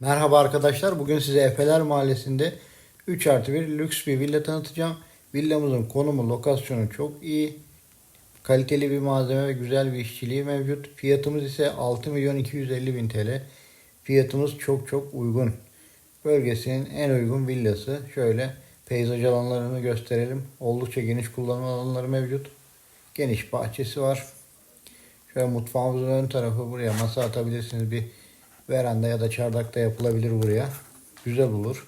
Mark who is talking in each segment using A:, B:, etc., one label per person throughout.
A: Merhaba arkadaşlar. Bugün size Efeler Mahallesi'nde 3 artı 1 lüks bir villa tanıtacağım. Villamızın konumu, lokasyonu çok iyi. Kaliteli bir malzeme ve güzel bir işçiliği mevcut. Fiyatımız ise 6 milyon 250 bin TL. Fiyatımız çok çok uygun. Bölgesinin en uygun villası. Şöyle peyzaj alanlarını gösterelim. Oldukça geniş kullanım alanları mevcut. Geniş bahçesi var. Şöyle mutfağımızın ön tarafı buraya masa atabilirsiniz. Bir veranda ya da çardakta yapılabilir buraya. Güzel olur.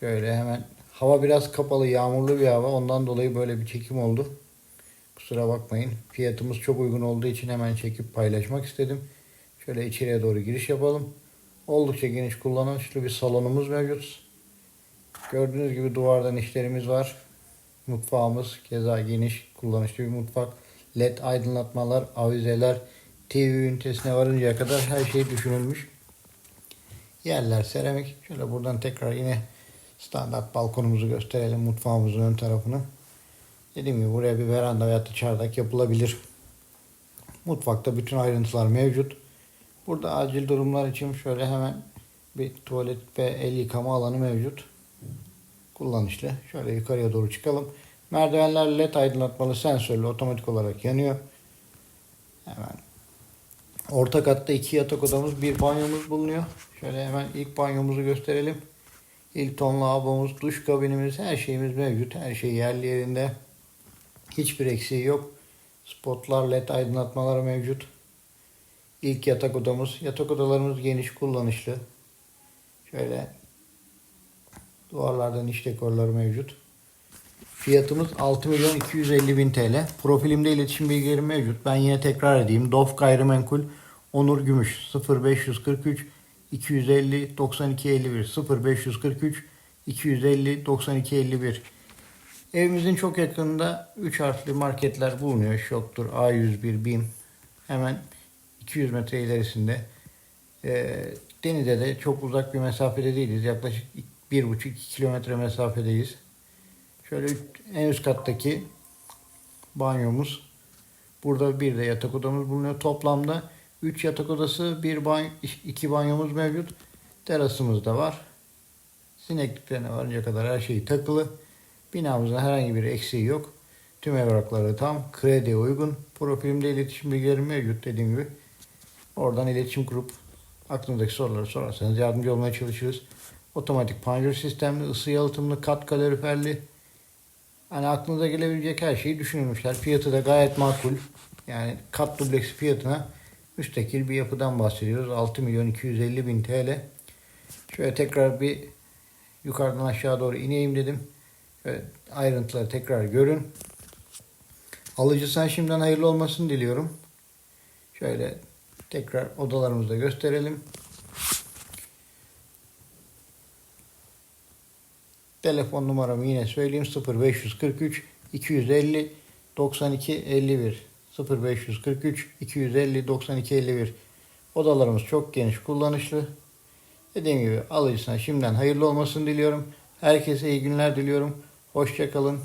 A: Şöyle hemen hava biraz kapalı, yağmurlu bir hava. Ondan dolayı böyle bir çekim oldu. Kusura bakmayın. Fiyatımız çok uygun olduğu için hemen çekip paylaşmak istedim. Şöyle içeriye doğru giriş yapalım. Oldukça geniş kullanışlı bir salonumuz mevcut. Gördüğünüz gibi duvardan işlerimiz var. Mutfağımız keza geniş, kullanışlı bir mutfak. LED aydınlatmalar, avizeler, TV ünitesine varıncaya kadar her şey düşünülmüş. Yerler seramik. Şöyle buradan tekrar yine standart balkonumuzu gösterelim. Mutfağımızın ön tarafını. Dediğim gibi buraya bir veranda veya da çardak yapılabilir. Mutfakta bütün ayrıntılar mevcut. Burada acil durumlar için şöyle hemen bir tuvalet ve el yıkama alanı mevcut. Kullanışlı. Şöyle yukarıya doğru çıkalım. Merdivenler led aydınlatmalı sensörlü otomatik olarak yanıyor. Hemen orta katta iki yatak odamız, bir banyomuz bulunuyor. Şöyle hemen ilk banyomuzu gösterelim. Hilton lavabomuz, duş kabinimiz, her şeyimiz mevcut. Her şey yerli yerinde. Hiçbir eksiği yok. Spotlar, led aydınlatmalar mevcut. İlk yatak odamız. Yatak odalarımız geniş, kullanışlı. Şöyle duvarlardan iç dekorları mevcut. Fiyatımız 6 milyon 250 bin TL. Profilimde iletişim bilgileri mevcut. Ben yine tekrar edeyim. Dof Gayrimenkul Onur Gümüş 0543 250 92 51 0543 250 92 51 Evimizin çok yakınında 3 harfli marketler bulunuyor. Şoktur, A101, BİM. Hemen 200 metre ilerisinde. Ee, denize de çok uzak bir mesafede değiliz. Yaklaşık 1,5-2 kilometre mesafedeyiz. Şöyle en üst kattaki banyomuz. Burada bir de yatak odamız bulunuyor. Toplamda 3 yatak odası, bir banyo, iki banyomuz mevcut. Terasımız da var. Sinekliklerine varınca kadar her şey takılı. Binamızda herhangi bir eksiği yok. Tüm evrakları tam. Krediye uygun. Profilimde iletişim bilgileri mevcut dediğim gibi. Oradan iletişim kurup aklınızdaki soruları sorarsanız yardımcı olmaya çalışırız. Otomatik panjur sistemli, ısı yalıtımlı, kat kaloriferli. Hani aklınıza gelebilecek her şeyi düşünülmüşler. Fiyatı da gayet makul. Yani kat dubleks fiyatına müstakil bir yapıdan bahsediyoruz. 6 milyon 250 bin TL. Şöyle tekrar bir yukarıdan aşağı doğru ineyim dedim. Şöyle ayrıntıları tekrar görün. Alıcısına şimdiden hayırlı olmasını diliyorum. Şöyle tekrar odalarımızı da gösterelim. Telefon numaramı yine söyleyeyim 0543 250 92 51 0543 250 92 51 Odalarımız çok geniş kullanışlı. Dediğim gibi alıcısına şimdiden hayırlı olmasını diliyorum. Herkese iyi günler diliyorum. Hoşçakalın.